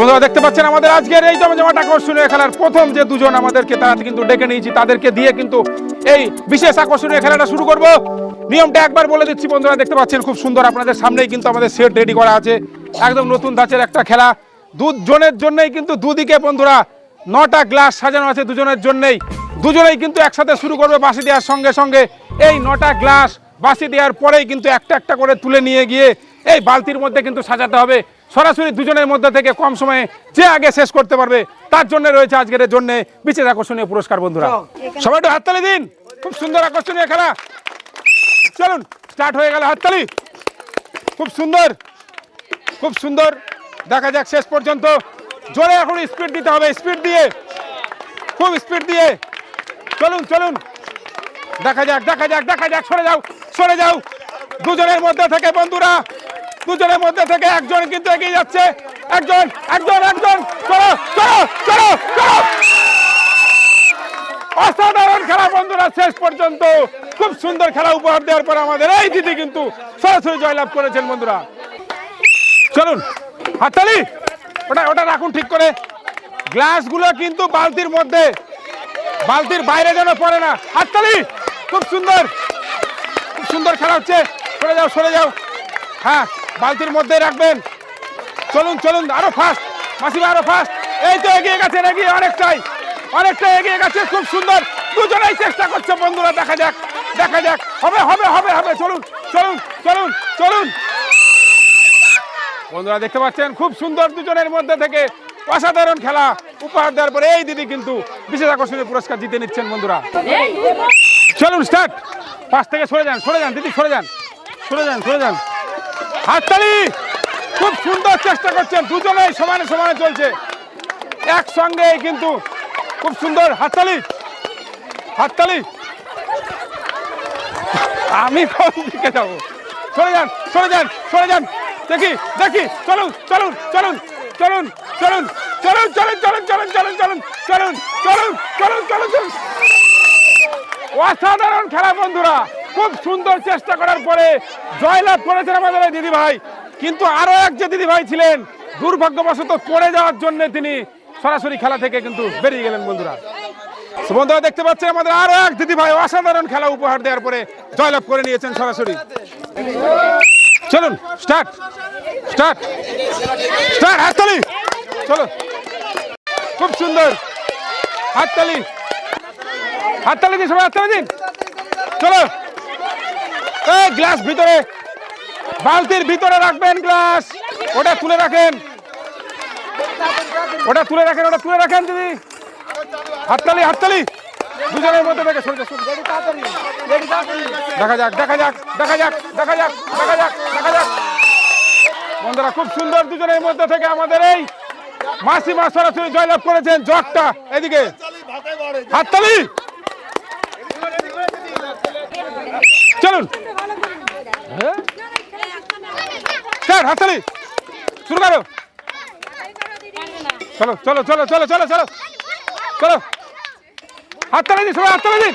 বন্ধুরা দেখতে পাচ্ছেন আমাদের আজকের এই জমজমাট আকর্ষণীয় খেলার প্রথম যে দুজন আমাদেরকে তারা কিন্তু ডেকে নিয়েছি, তাদেরকে দিয়ে কিন্তু এই বিশেষ আকর্ষণীয় খেলাটা শুরু করব। নিয়মটা একবার বলে দিচ্ছি বন্ধুরা, দেখতে পাচ্ছেন খুব সুন্দর, আপনাদের সামনেই কিন্তু আমাদের সেট রেডি করা আছে। একদম নতুন ধাঁচের একটা খেলা। দুজনের জন্যই কিন্তু দুদিকে বন্ধুরা, নটা গ্লাস সাজানো আছে দুজনের জন্যই। দুজনেই কিন্তু একসাথে শুরু করবে বাসি দেওয়ার সঙ্গে সঙ্গে। এই নটা গ্লাস বাসি দেওয়ার পরেই কিন্তু একটা একটা করে তুলে নিয়ে গিয়ে এই বালতির মধ্যে কিন্তু সাজাতে হবে। সরাসরি দুজনের মধ্যে থেকে কম সময়ে যে আগে শেষ করতে পারবে তার জন্য রয়েছে আজকের জন্য বিশেষ আকর্ষণীয় পুরস্কার বন্ধুরা। সবাই একটু হাততালি দিন। খুব সুন্দর আকর্ষণীয় খেলা। চলুন স্টার্ট হয়ে গেল হাততালি। খুব সুন্দর খুব সুন্দর। দেখা যাক শেষ পর্যন্ত। জোরে এখন স্পিড দিতে হবে স্পিড দিয়ে। খুব স্পিড দিয়ে। চলুন চলুন। দেখা যাক দেখা যাক দেখা যাক। সরে যাও সরে যাও। দুজনের মধ্যে থেকে বন্ধুরা। দুজনের মধ্যে থেকে একজন কিন্তু এগিয়ে যাচ্ছে। একজন একজন একজন। চলো চলো চলো চলো। অসাধারণ খেলা বন্ধুরা, শেষ পর্যন্ত খুব সুন্দর খেলা উপহার দেওয়ার পর আমাদের এই দিদি কিন্তু সরাসরি জয়লাভ করেছেন বন্ধুরা। চলুন, হাততালি। ওটা ওটা রাখুন ঠিক করে। গ্লাসগুলো কিন্তু বালতির মধ্যে। বালতির বাইরে যেন পড়ে না। হাততালি, খুব সুন্দর। খুব সুন্দর খেলা হচ্ছে। সরে যাও সরে যাও। হ্যাঁ। বালতির মধ্যে রাখবেন। চলুন চলুন, আরও ফাস্ট মাসিমা, আরও ফাস্ট এই তো এগিয়ে গেছেন, এগিয়ে অনেকটাই। অনেকটাই এগিয়ে গেছে, খুব সুন্দর। দুজনেই চেষ্টা করছে, বন্ধুরা, দেখা যাক দেখা যাক। হবে হবে হবে হবে। চলুন চলুন চলুন চলুন। বন্ধুরা, দেখতে পাচ্ছেন, খুব সুন্দর দুজনের মধ্যে থেকে অসাধারণ খেলা উপহার দেওয়ার পরে এই দিদি কিন্তু বিশেষ আকর্ষণীয় পুরস্কার জিতে নিচ্ছেন, বন্ধুরা। চলুন স্টার্ট পাশ থেকে সরে যান সরে যান, দিদি, সরে যান। সরে যান সরে যান। হাততালি খুব সুন্দর চেষ্টা করছেন দুজনেই সমানে সমানে চলছে একসঙ্গে কিন্তু খুব সুন্দর হাততালি হাততালি আমি কোন দিকে যাব সরে যান সরে যান সরে যান দেখি দেখি চলুন চলুন চলুন চলুন চলুন চলুন চলুন চলুন চলুন চলুন চলুন চলুন চলুন চলুন চলুন চলুন অসাধারণ খেলা বন্ধুরা খুব সুন্দর চেষ্টা করার পরে জয়লাভ করেছেন আমাদের এই দিদি ভাই কিন্তু আরও এক যে দিদি ভাই ছিলেন, দুর্ভাগ্যবশত পড়ে যাওয়ার জন্য তিনি সরাসরি খেলা থেকে কিন্তু বেরিয়ে গেলেন বন্ধুরা। বন্ধুরা, দেখতে পাচ্ছেন আমাদের আরও এক দিদি ভাই অসাধারণ খেলা উপহার দেওয়ার পরে জয়লাভ করে নিয়েছেন সরাসরি। চলুন স্টার্ট স্টার্ট স্টার্ট হাততালি। চলো খুব সুন্দর। হাততালি। হাততালি দিন সবাই হাততালি দিন। চলো। এই গ্লাস ভিতরে, বালতির ভিতরে রাখবেন গ্লাস। ওটা তুলে রাখেন। ওটা তুলে রাখেন, ওটা তুলে রাখেন দিদি। হাততালি হাততালি। দুজনের মধ্যে থেকে সরে দেখা যাক দেখা যাক দেখা যাক দেখা যাক দেখা যাক দেখা যাক। বন্ধুরা, খুব সুন্দর দুজনের মধ্যে থেকে আমাদের এই মাসি মাসিমা সরাসরি জয়লাভ করেছেন জগটা। এদিকে। হাততালি। চলুন। স্যার, হাততালি। শুরু করো। চলো চলো চলো চলো চলো চলো। চলো। হাততালি দিন, সবাই হাততালি দিন।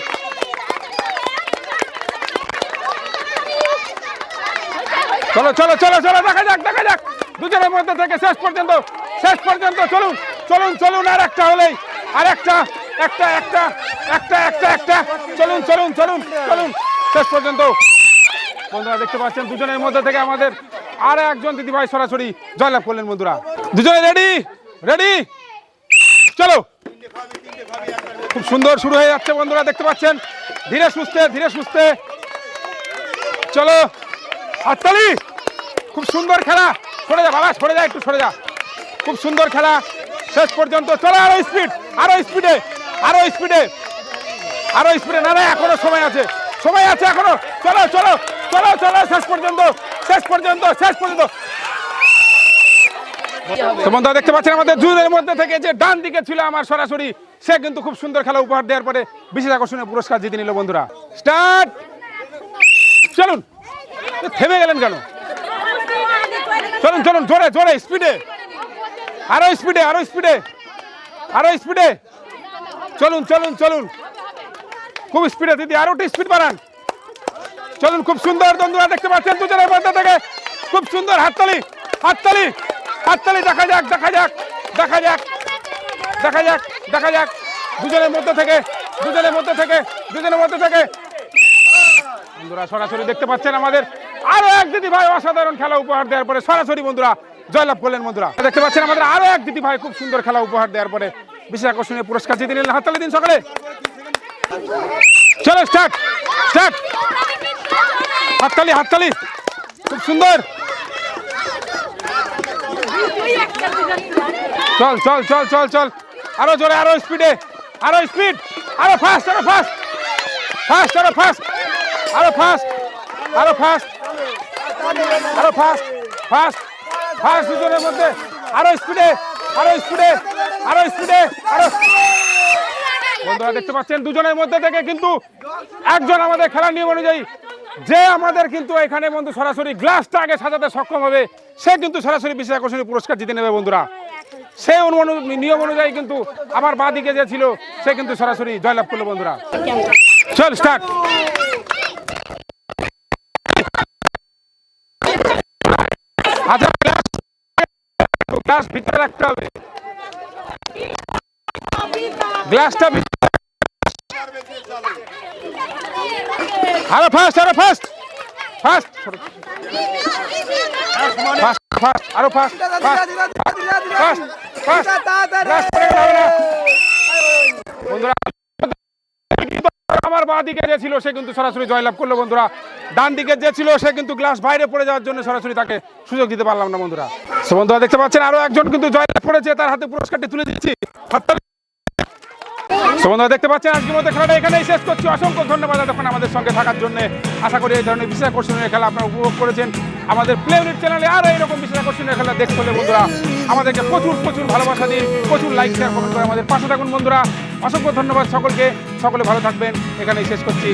চলো চলো চলো চলো, দেখা যাক দেখা যাক। দুজনের মধ্যে থেকে শেষ পর্যন্ত শেষ পর্যন্ত চলুন চলুন চলুন, আর একটা হলেই, আর একটা একটা একটা একটা একটা একটা। চলুন চলুন চলুন চলুন। শেষ পর্যন্ত। বন্ধুরা দেখতে পাচ্ছেন, দুজনের মধ্যে থেকে আমাদের আর একজন দিদিভাই সরাসরি জয়লাভ করলেন বন্ধুরা। দুজনে রেডি রেডি চলো। খুব সুন্দর শুরু হয়ে যাচ্ছে বন্ধুরা, দেখতে পাচ্ছেন? ধীরে সুস্থে ধীরে সুস্থে চলো। হাততালি। খুব সুন্দর খেলা। সরে যা বাবা, সরে যা, একটু সরে যা। খুব সুন্দর খেলা। শেষ পর্যন্ত চলো আরও স্পিড আরও স্পিডে আরও স্পিডে আরও স্পিডে না না, এখনও সময় আছে। সময় আছে এখনও। চলো চলো। চলো, শেষ পর্যন্ত শেষ পর্যন্ত শেষ পর্যন্ত। বন্ধুরা দেখতে পাচ্ছেন আমাদের দুজনের মধ্যে থেকে যে ডান দিকে ছিল আমার সরাসরি, সে কিন্তু খুব সুন্দর খেলা উপহার দেওয়ার পরে বিশেষ আকর্ষণীয় পুরস্কার জিতে নিল বন্ধুরা। স্টার্ট! চলুন, থেমে গেলেন কেন? চলুন চলুন, জোরে জোরে, স্পিডে। আরও স্পিডে আরও স্পিডে আরও স্পিডে। চলুন চলুন চলুন। খুব স্পিডে, দিদি, আরও স্পিড বাড়ান। চলুন, খুব সুন্দর বন্ধুরা দেখতে পাচ্ছেন দুজনের মধ্যে থেকে। খুব সুন্দর হাততালি হাততালি হাততালি, দেখা যাক দেখা যাক দেখা যাক দেখা যাক দেখা যাক। দুজনের মধ্যে থেকে, দুজনের মধ্যে থেকে, দুজনের মধ্যে থেকে। বন্ধুরা, সরাসরি দেখতে পাচ্ছেন আমাদের আরও এক দিদি ভাই অসাধারণ খেলা উপহার দেওয়ার পরে, সরাসরি বন্ধুরা, জয়লাভ করলেন বন্ধুরা। দেখতে পাচ্ছেন আমাদের আরও এক দিদি ভাই খুব সুন্দর খেলা উপহার দেওয়ার পরে, বিশেষ আকর্ষণীয় পুরস্কার জিতে নিলেন হাততালি দিন সকালে। চলো স্টার্ট স্টার্ট হাততালি হাততালি। খুব সুন্দর। চল চল চল চল চল। আরও জোরে, আরও স্পিডে আরও স্পিড আরও ফাস্ট আরও ফাস্ট ফাস্ট আরও ফাস্ট আরও ফাস্ট আরও ফাস্ট আরও ফাস্ট ফাস্ট ফাস্ট দুজনের মধ্যে। আরও স্পিডে আরও স্পিডে আরও স্পিডে দেখতে পাচ্ছেন, দুজনের মধ্যে থেকে কিন্তু একজন আমাদের খেলার নিয়ম অনুযায়ী, যে আমাদের কিন্তু এখানে বন্ধু সরাসরি গ্লাসটা আগে সাজাতে সক্ষম হবে, সে কিন্তু সরাসরি বিশেষ আকর্ষণীয় পুরস্কার জিতে নেবে বন্ধুরা। অনুমানু- নিয়ম অনুযায়ী কিন্তু আমার বাঁ দিকে যে ছিল, সে কিন্তু সরাসরি জয়লাভ করল বন্ধুরা। চল স্টার্ট আচ্ছা গ্লাস ভিতরে রাখতে হবে। গ্লাসটা ভিতরে আরও ফাস্ট আরও ফাস্ট ফাস্ট ফাস্ট ফাস্ট আরও ফাস্ট ফাস্ট ফাস্ট। বন্ধুরা আমার বাঁ দিকে যে ছিল সে কিন্তু সরাসরি জয়লাভ করল বন্ধুরা। ডান দিকে যে ছিল সে কিন্তু গ্লাস বাইরে পড়ে যাওয়ার জন্য সরাসরি তাকে সুযোগ দিতে পারলাম না বন্ধুরা। সো বন্ধুরা দেখতে পাচ্ছেন আরও একজন কিন্তু জয়লাভ করেছে তার হাতে পুরস্কারটি তুলে দিচ্ছি। বন্ধুরা, দেখতে পাচ্ছেন, আজকের মধ্যে খেলাটা এখানেই শেষ করছি। অসংখ্য ধন্যবাদ এতক্ষণ আমাদের সঙ্গে থাকার জন্য। আশা করি এই ধরনের বিশেষ আকর্ষণীয় খেলা আপনারা উপভোগ করেছেন। আমাদের প্লে চ্যানেলে আরও এইরকম বিশেষ আকর্ষণীয় খেলা দেখতে হলে বন্ধুরা, আমাদেরকে প্রচুর প্রচুর ভালোবাসা দিন, প্রচুর লাইক শেয়ার কমেন্ট করে আমাদের পাশে থাকুন বন্ধুরা। অসংখ্য ধন্যবাদ সকলকে। সকলে ভালো থাকবেন। এখানেই শেষ করছি।